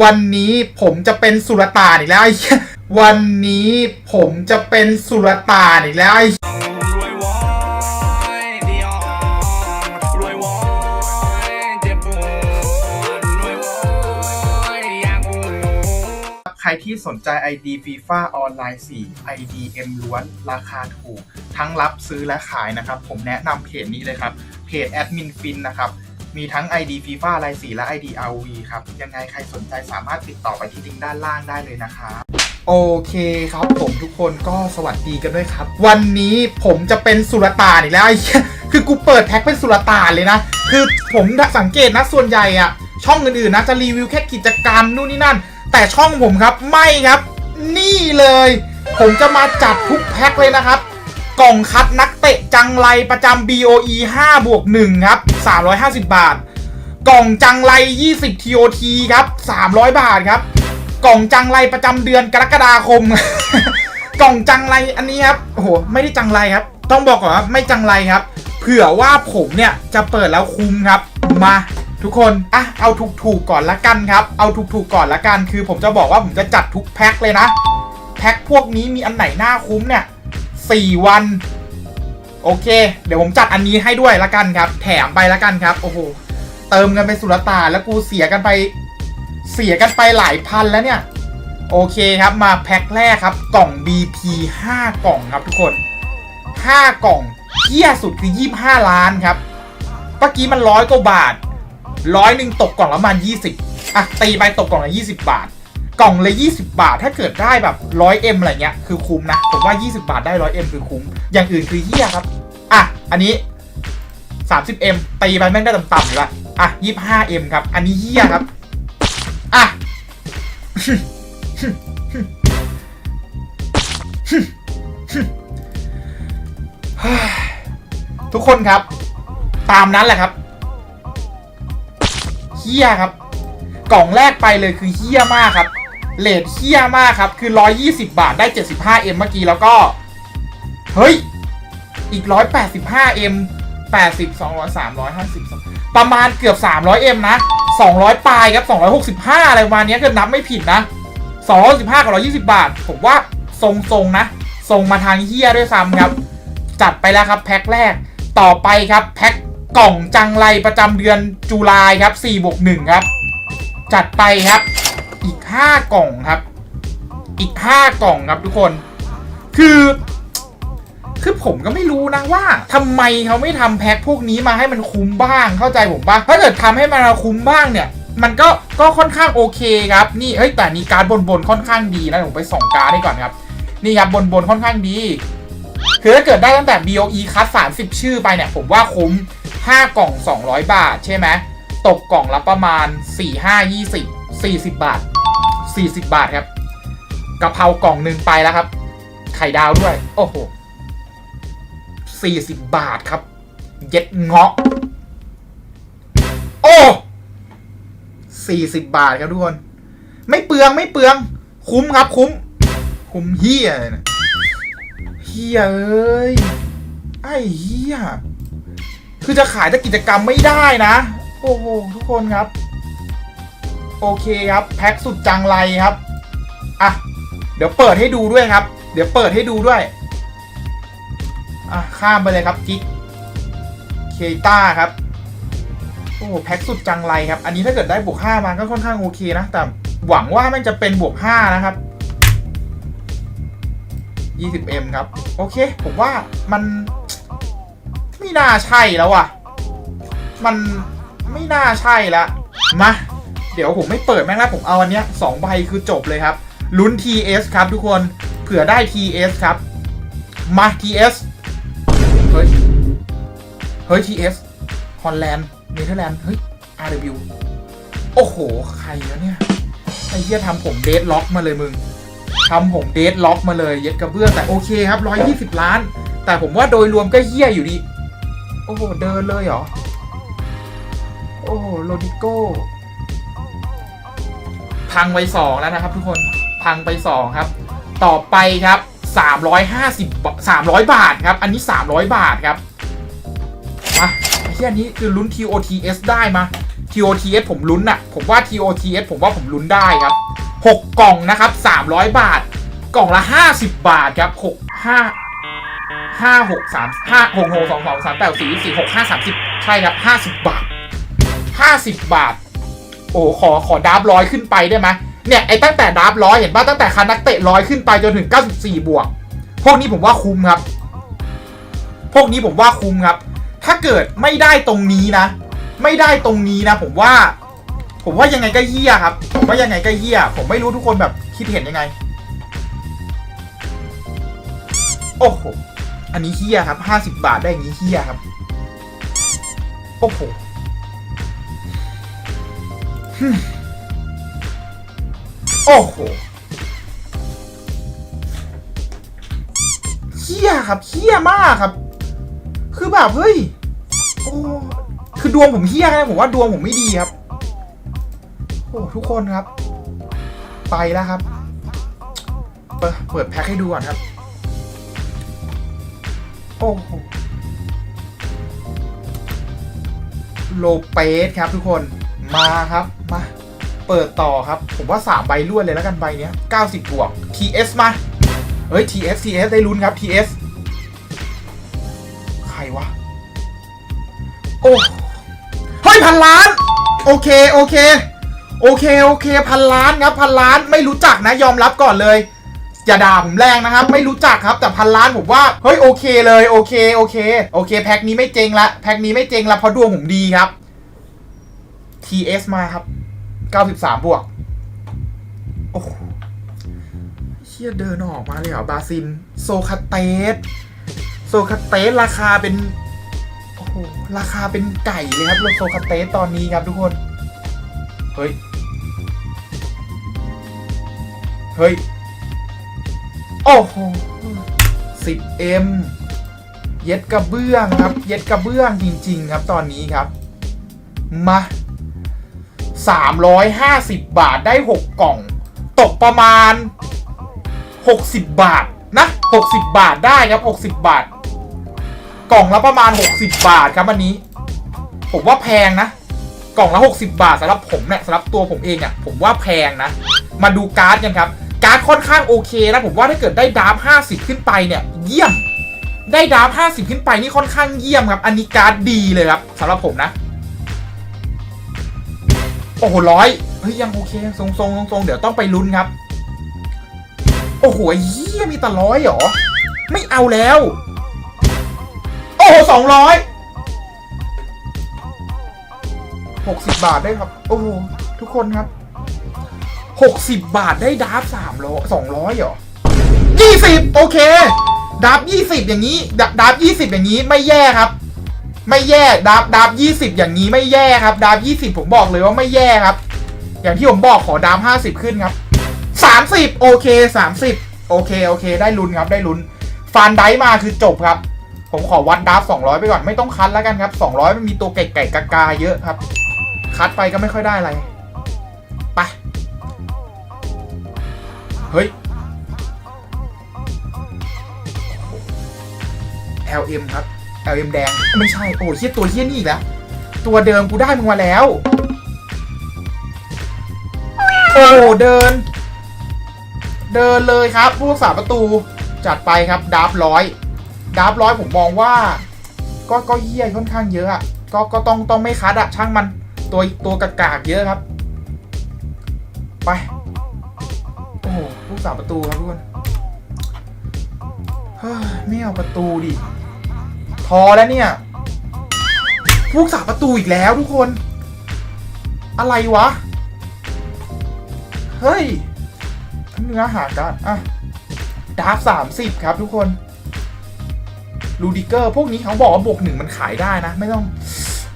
วันนี้ผมจะเป็นสุลต่านอีกแล้วไอ้วันนี้ผมจะเป็นสุลต่านอีกแล้วไอ้ใครที่สนใจ ID FIFA ออนไลน์4 IDM ล้วน ราคาถูก ทั้งรับซื้อและขายนะครับ ผมแนะนำเพจนี้เลยครับ เพจแอดมินฟินนะครับ มีทั้ง ID FIFA ลาย4และ ID RV ครับ ยังไงใครสนใจสามารถติดต่อไปที่ลิงก์ด้านล่างได้เลยนะครับ โอเคครับผมทุกคนก็สวัสดีกันด้วยครับ วันนี้ผมจะเป็นสุลต่านอีกแล้วไอ้เหี้ยคือกูเปิดแพ็คเป็นสุลต่านเลยนะ คือผมสังเกตนะส่วนใหญ่อะช่องอื่นๆนะจะรีวิวแค่กิจกรรมนู่นนี่นั่น แต่ช่องผมครับไม่ครับ นี่เลย ผมจะมาจัดทุกแพ็คเลยนะครับ กล่องคัดนักเตะจังไรประจำ BOE 5บวก1ครับ 350 บาท กล่องจังไร 20 TOT ครับ 300 บาทครับ กล่องจังไรประจำเดือนกรกฎาคม กล่องจังไรอันนี้ครับโอ้โหไม่ได้จังไรครับ ต้องบอกก่อนว่าไม่จังไรครับ เผื่อว่าผมเนี่ยจะเปิดแล้วคุ้มครับมาทุกคนอะเอาถูกๆกก่อนละกันครับ เอาถูกๆกก่อนละกัน คือผมจะบอกว่าผมจะจัดทุกแพ็คเลยนะ แพ็คพวกนี้มีอันไหนหน่าคุ้มเนี่ย4วัน โอเค เดี๋ยวผมจัดอันนี้ให้ด้วยละกันครับ แถมไปละกันครับ โอ้โห เติมกันไปสุรตานแล้วกูเสียกันไป เสียกันไปหลายพันแล้วเนี่ย โอเคครับมาแพ็คแรกครับ กล่อง BP 5 กล่องครับทุกคน 5 กล่องเที่ยสุดคือ 25 ล้านครับเมื่อกี้มันร้อยกว่าบาทร้อยหนึ่งตกกล่องละประมาณ20อะตีไปตกกล่องละ20 บาท กล่องเลย20 บาท ถ้าเกิดได้แบบ 100M อะไรเงี้ยคือคุ้มนะ ผมว่า 20 บาทได้ 100M คือคุ้ม อย่างอื่นคือเฮียครับ อะ อันนี้ 30M ตีไปแม่งได้ต่ำๆอยู่ละอะ 25M ครับ อันนี้เฮียครับ อะ ทุกคนครับ ตามนั้นแหละครับเฮี้ยครับ กล่องแรกไปเลยคือเฮี้ยมากครับ เลทเฮี้ยมากครับ คือ 120 บาทได้ 75M เมื่อกี้แล้วก็ เฮ้ย อีก 185M 80 200 350 ประมาณเกือบ 300M นะ 200 ปลายครับ 265 อะไรประมาณนี้เกิดนับไม่ผิดนะ 215 กับ 120 บาท ผมว่าทรงๆนะ ทรงมาทางเฮี้ยด้วยซ้ำครับ จัดไปแล้วครับแพ็คแรก ต่อไปครับแพ็คกล่องจังไรประจำเดือนจุลายครับ4บวก1ครับ จัดไปครับ อีก 5 กล่องครับ อีก 5 กล่องครับทุกคน คือคือผมก็ไม่รู้นะว่าทำไมเขาไม่ทำแพ็คพวกนี้มาให้มันคุ้มบ้างเข้าใจผมปะถ้าเกิดทำให้มันคุ้มบ้างเนี่ย มันก็ก็ค่อนข้างโอเคครับ นี่เอ้ยแต่นี่การบนบนค่อนข้างดีนะผมไปส่องการดให้ก่อนครับ นี่ครับบนบนค่อนข้างดี คือถ้าเกิดได้ตั้งแต่ BOE คัส30 ชื่อไปเนี่ย ผมว่าคุ้ม 5 กล่อง 200 บาท ใช่ไหมตกกล่องละประมาณ 4 5 20 40 บาท 40 บาทครับกะเพรากล่องหนึ่งไปแล้วครับ ไข่ดาวด้วย โอ้โห 40 บาทครับ เย็ดเงาะ โอ้ 40 บาทครับทุกคน ไม่เปลืองไม่เปลือง คุ้มครับคุ้ม คุ้มเฮียเลยนะเฮียเอ้ย ไอ้เฮียคือจะขายแต่กิจกรรมไม่ได้นะ โอ้โห ทุกคนครับ โอเคครับแพ็คสุดจังไรครับอะเดี๋ยวเปิดให้ดูด้วยครับ เดี๋ยวเปิดให้ดูด้วยอะข้ามไปเลยครับกิ๊กเคต้าครับโอ้โหแพ็คสุดจังไรครับ อันนี้ถ้าเกิดได้บวกห้ามาก็ค่อนข้างโอเคนะแต่หวังว่ามันจะเป็นบวกห้านะครับ 20M ครับ โอเค ผมว่ามันไม่น่าใช่แล้วอะ มันไม่น่าใช่ละมา เดี๋ยวผมไม่เปิดแม่งแล้วผมเอาอันเนี้ยสองใบคือจบเลยครับ ลุ้น TS ครับทุกคนเผื่อได้ TS ครับ มา TS เฮ้ย เฮ้ย TS ฮอลแลนด์เนเธอร์แลนด์เฮ้ย RW โอ้โห ใครวะเนี่ย ไอ้เหี้ยทำผมเดดล็อกมาเลยมึงทำผมเดดล็อกมาเลย เย็ดกระเบื้องแต่โอเคครับ 120 ล้าน แต่ผมว่าโดยรวมก็เฮี้ยอยู่ดี โอ้โห เดินเลยเหรอ โอ้โหโรดิโก้ พังไปสองแล้วนะครับ ทุกคนพังไปสองครับ ต่อไปครับ350บสาท300บาทครับ อันนี้300บาทครับมาไอ้ที่อันนี้คือลุ้น TOTS ได้มา TOTS ผมลุ้นอะผมว่า TOTS ผมว่าผมลุ้นได้ครับหกกล่องนะครับสามร้อยบาท กล่องละห้าสิบบาทครับหกห้าห้าหกสามห้าหกหกสองสองสามแปดสี่สี่หกห้าสามสิบใช่ครับห้าสิบบาทห้าสิบบาท โอ้ขอขอดับร้อยขึ้นไปได้ไหมเนี่ยไอ้ตั้งแต่ดับร้อยเห็นป่ะตั้งแต่คันนักเตะร้อยขึ้นไปจนถึง 94 บวก พวกนี้ผมว่าคุ้มครับ พวกนี้ผมว่าคุ้มครับ ถ้าเกิดไม่ได้ตรงนี้นะ ไม่ได้ตรงนี้นะ ผมว่า ผมว่ายังไงก็เฮี้ยครับ ผมว่ายังไงก็เฮี้ยผมไม่รู้ทุกคนแบบคิดเห็นยังไง โอ้โหอันนี้เฮี้ยครับห้าสิบาทได้อย่างนี้เฮี้ยครับ โอ้โห โอ้โหเฮี้ยครับเฮี้ยมากครับ คือแบบเฮ้ย โอ้คือดวงผมเฮี้ยนะผมว่าดวงผมไม่ดีครับ โอ้ทุกคนครับ ไปแล้วครับ เปิดเปิดแพ็คให้ดูก่อนครับ โอ้โหโลเปสครับทุกคน มาครับ มา เปิดต่อครับ ผมว่า 3 ใบรวดเลยแล้วกันใบเนี้ย90 บวก TS มา เฮ้ย TS TS ได้ลุ้นครับ TS ใครวะ โอ้เฮ้ยพันล้าน โอเค โอเค โอเค โอเค พันล้านครับพันล้านไม่รู้จักนะยอมรับก่อนเลยอย่าด่าผมแรงนะครับ ไม่รู้จักครับแต่พันล้านผมว่าเฮ้ยโอเคเลยโอเคโอเค โอเค แพ็คนี้ไม่เจงละแพ็คนี้ไม่เจงละเพราะดวงผมดีครับ TS มาครับ 93 บวก โอ้โหเฮียเดินออกมาเลยเหรอบาซิน โซคาเตส โซคาเตส ราคาเป็น โอ้โห ราคาเป็นไก่เลยครับโซคาเตสตอนนี้ครับทุกคน เฮ้ย เฮ้ย โอ้โห 10M เย็ดกระเบื้องครับ เย็ดกระเบื้องจริง ๆ ครับตอนนี้ครับ มา 350 บาทได้ 6 กล่อง ตกประมาณ 60 บาทนะ60 บาทได้ครับ 60 บาท กล่องละประมาณ 60 บาทครับอันนี้ ผมว่าแพงนะ กล่องละ 60 บาทสำหรับผมเนี่ยสำหรับตัวผมเองอะ่ะผมว่าแพงนะ มาดูการ์ดกันครับ การ์ดค่อนข้างโอเคนะผมว่าถ้าเกิดได้ดาร์ฟ50 ขึ้นไปเนี่ย เยี่ยม ได้ดาร์ฟ50 ขึ้นไปนี่ค่อนข้างเยี่ยมครับ อันนี้การ์ดดีเลยครับสำหรับผมนะ โอ้โหร้อยเฮ้ยยังโอเคทรงทรงทรงทรงเดี๋ยวต้องไปลุ้นครับ โอ้โหเยี่ยมีแต่ร้อยเหรอ ไม่เอาแล้ว โอ้โหสองร้อยหกสิบบาทได้ครับ โอ้โหทุกคนครับหกสิบบาทได้ดาร์ฟสามร้อยสองร้อยเหรอยี่สิบโอเคดาร์ฟยี่สิบอย่างนี้ดาดาร์ฟยี่สิบอย่างนี้ไม่แย่ครับ ไม่แย่ดาบดาบยี่สิบอย่างนี้ไม่แย่ครับดาบยี่สิบผมบอกเลยว่าไม่แย่ครับ อย่างที่ผมบอกขอดาบห้าสิบขึ้นครับสามสิบโอเคสามสิบโอเคโอเค ได้ลุ้นครับได้ลุ้นฟันได้มาคือจบครับ ผมขอวัดดาบสองร้อยไปก่อนไม่ต้องคัดแล้วกันครับสองร้อยมันมีตัวไก่ไก่กากาเยอะครับ คัดไปก็ไม่ค่อยได้อะไรไปเฮ้ย LM ครับ LM แดง ไม่ใช่ โอ้เฮียตัวเฮียนี่อีกแล้ว ตัวเดิมกูได้มึงมาแล้ว โอ้เดิน เดินเลยครับ ผู้รักษาประตู จัดไปครับดาร์ฟร้อยดาร์ฟร้อยผมมองว่า ก็ก็เฮียค่อนข้างเยอะอะก็ก็ต้องต้องไม่คัดอะช่างมันตัวตัวกากๆเยอะครับ ไป โอ้โหผู้รักษาประตูครับทุกคน เฮ้ย ไม่เอาประตูดิ อแล้วเนี่ยพวกสาประตูอีกแล้วทุกคน อะไรวะ เฮ้ยเนื้อหากันอะดาร์ฟสามสิบครับทุกคนลูดิเกอร์พวกนี้เขาบอกว่าบวกหนึ่งมันขายได้นะ ไม่ต้อง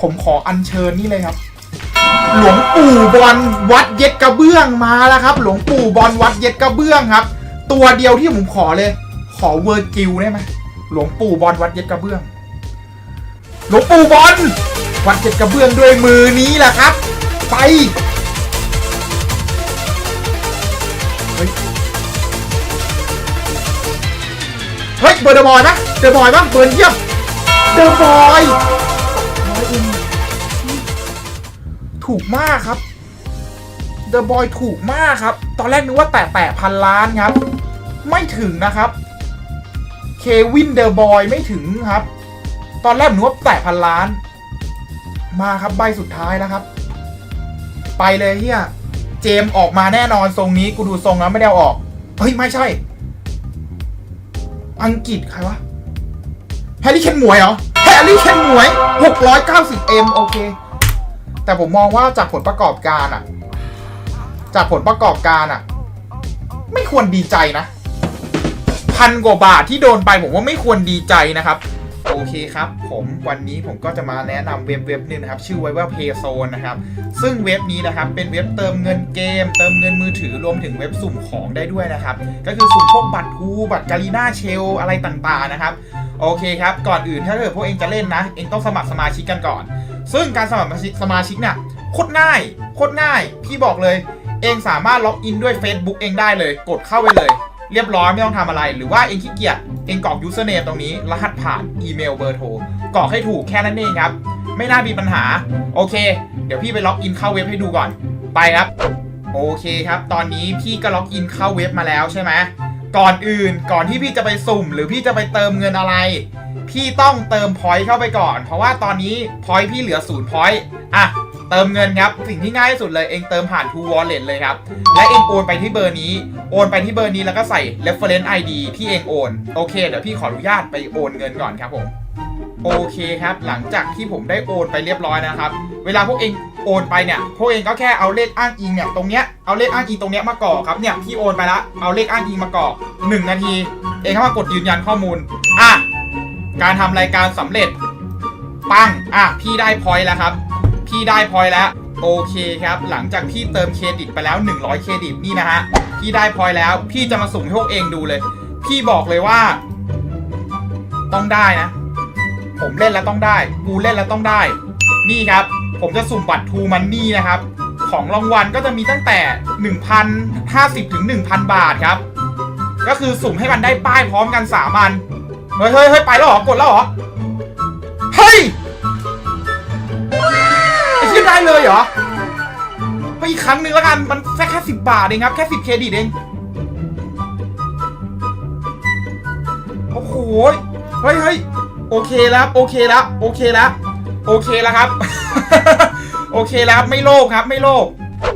ผมขออัญเชิญนี่เลยครับ หลวงปู่บอลวัดเย็ดกระเบื้องมาแล้วครับ หลวงปู่บอลวัดเย็ดกระเบื้องครับ ตัวเดียวที่ผมขอเลย ขอเวอร์จิลได้ไหมหลวงปู่บอลวัดเย็ดกระเบื้อง หลวงปู่บอลวัดเย็ดกระเบื้องด้วยมือนี้แหละครับ ไปเฮ้ยเฮ้ยเบอร์เดอะบอยปะเดอะบอยปะเบอร์เยี่ยมเดอะบอยถูกมากครับ The Boy ถูกมากครับ ตอนแรกนึกว่าแตะแตะพันล้านครับ ไม่ถึงนะครับ เควินเดอะบอยไม่ถึงครับ ตอนแรกนึกว่าแตะพันล้าน มาครับใบสุดท้ายแล้วครับ ไปเลยเฮียเจมออกมาแน่นอนทรงนี้กูดูทรงแล้วไม่ได้อออก เฮ้ย ไม่ใช่ อังกฤษใครวะแฮร์รี่เคนหมวยเหรอแฮร์รี่เคนหมวย 690M โอเค แต่ผมมองว่าจากผลประกอบการอะจากผลประกอบการอะไม่ควรดีใจนะ พันกว่าบาทที่โดนไปผมว่าไม่ควรดีใจนะครับ โอเคครับ ผมวันนี้ผมก็จะมาแนะนำเว็บเว็บหนึงนะครับ ชื่อไว้ว่า Payzone นะครับ ซึ่งเว็บนี้นะครับ เป็นเว็บเติมเงินเกม เติมเงินมือถือรวมถึงเว็บสุ่มของได้ด้วยนะครับ ก็คือสุ่มพวกบัตรทูบัตรการีนาเชลอะไรต่างๆนะครับ โอเคครับ ก่อนอื่นถ้าเกิดพวกเองจะเล่นนะ เองต้องสมัครสมาชิกกันก่อน ซึ่งการสมัครสมาชิกสมาชิกเนี่ยโคตรง่ายโคตรง่าย พี่บอกเลย เองสามารถล็อกอินด้วย Facebook เองได้เลย กดเข้าไปเลย เรียบร้อยไม่ต้องทำอะไร หรือว่าเองขี้เกียจเองกรอก username ตรงนี้ รหัสผ่านอีเมลเบอร์โทรกรอกให้ถูกแค่นั้นเองครับ ไม่น่ามีปัญหา โอเค เดี๋ยวพี่ไปล็อกอินเข้าเว็บให้ดูก่อน ไปครับ โอเคครับ ตอนนี้พี่ก็ล็อกอินเข้าเว็บมาแล้วใช่ไหมก่อนอื่นก่อนที่พี่จะไปสุ่ม หรือพี่จะไปเติมเงินอะไร พี่ต้องเติมพอยต์เข้าไปก่อน เพราะว่าตอนนี้พอยต์พี่เหลือศูนย์พอยต์อะ เติมเงินครับ สิ่งที่ง่ายที่สุดเลยเองเติมผ่าน True Wallet เลยครับ และเองโอนไปที่เบอร์นี้ โอนไปที่เบอร์นี้แล้วก็ใส่ reference ID ที่เองโอน โอเค เดี๋ยวพี่ขออนุญาตไปโอนเงินก่อนครับผม โอเคครับ หลังจากที่ผมได้โอนไปเรียบร้อยนะครับ เวลาพวกเองโอนไปเนี่ย พวกเองก็แค่เอาเลขอ้างอิงเนี่ยตรงเนี้ย เอาเลขอ้างอิงตรงเนี้ยมากรอกครับ เนี่ยพี่โอนไปละ เอาเลขอ้างอิงมากรอกหนึ่งนาที เองเข้ามากดยืนยันข้อมูล อะ การทำรายการสำเร็จ ปัง อะ พี่ได้พอยต์แล้วครับ พี่ได้พอยแล้ว โอเคครับ หลังจากพี่เติมเครดิตไปแล้ว 100 เครดิตนี่นะฮะ พี่ได้พอยแล้ว พี่จะมาสุ่มให้พวกเองดูเลย พี่บอกเลยว่า ต้องได้นะ ผมเล่นแล้วต้องได้ กูเล่นแล้วต้องได้ นี่ครับ ผมจะสุ่มบัตรทูมันนี่นะครับ ของรางวัลก็จะมีตั้งแต่ 1,050 ถึง 1,000 บาทครับ ก็คือสุ่มให้มันได้ป้ายพร้อมกัน3อัน เฮ้ยเฮ้ยเฮ้ยไปแล้วเหรอกดแล้วเหรอ เฮ้ย ได้เลยเหรอ ไปอีกครั้งหนึ่งแล้วกัน มันแค่แค่สิบบาทเองครับ แค่สิบเครดิตเอง โอ้โห เฮ้ยเฮ้ยโอเคแล้ว โอเคแล้ว โอเคแล้ว โอเคแล้วครับ โอเคแล้วครับ ไม่โลภครับ ไม่โลภ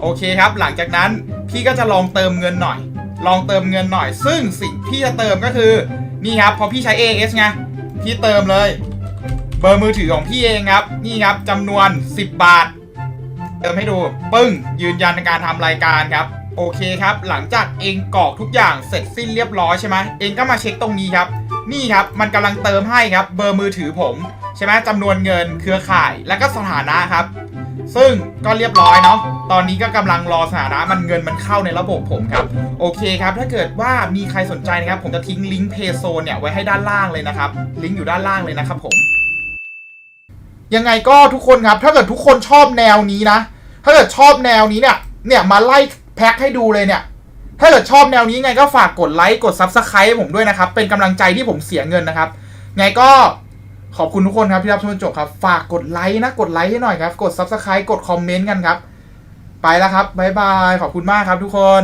โอเคครับ หลังจากนั้นพี่ก็จะลองเติมเงินหน่อย ลองเติมเงินหน่อย ซึ่งสิ่งพี่จะเติมก็คือ นี่ครับ พอพี่ใช้ AS ไง พี่เติมเลย เบอร์มือถือของพี่เองครับ นี่ครับจำนวน 10 บาท เติมให้ดูปึ้ง ยืนยันในการทำรายการครับ โอเคครับ หลังจากเองกรอกทุกอย่างเสร็จสิ้นเรียบร้อยใช่ไหมเองก็มาเช็คตรงนี้ครับ นี่ครับมันกำลังเติมให้ครับ เบอร์มือถือผมใช่ไหมจำนวนเงินเครือข่ายและก็สถานะครับ ซึ่งก็เรียบร้อยเนาะตอนนี้ก็กำลังรอสถานะมันเงินมันเข้าในระบบผมครับโอเคครับ ถ้าเกิดว่ามีใครสนใจนะครับ ผมจะทิ้งลิงก์เพย์โซนเนี่ยไว้ให้ด้านล่างเลยนะครับ ลิงก์อยู่ด้านล่างเลยนะครับผมยังไงก็ทุกคนครับ ถ้าเกิดทุกคนชอบแนวนี้นะ ถ้าเกิดชอบแนวนี้เนี่ยเนี่ยมาไล่แพ็คให้ดูเลยเนี่ย ถ้าเกิดชอบแนวนี้ไงก็ฝากกดไลค์กดซับสไคร b ์ผมด้วยนะครับ เป็นกำลังใจที่ผมเสียเงินนะครับ ไงก็ขอบคุณทุกคนครับที่รับชมจนจบครับ ฝากกดไลค์นะ กดไลค์ให้หน่อยครับ กดซับสไคร b ์กดคอมเมนต์กันครับ ไปแล้วครับบ๊ายบาย ขอบคุณมากครับทุกคน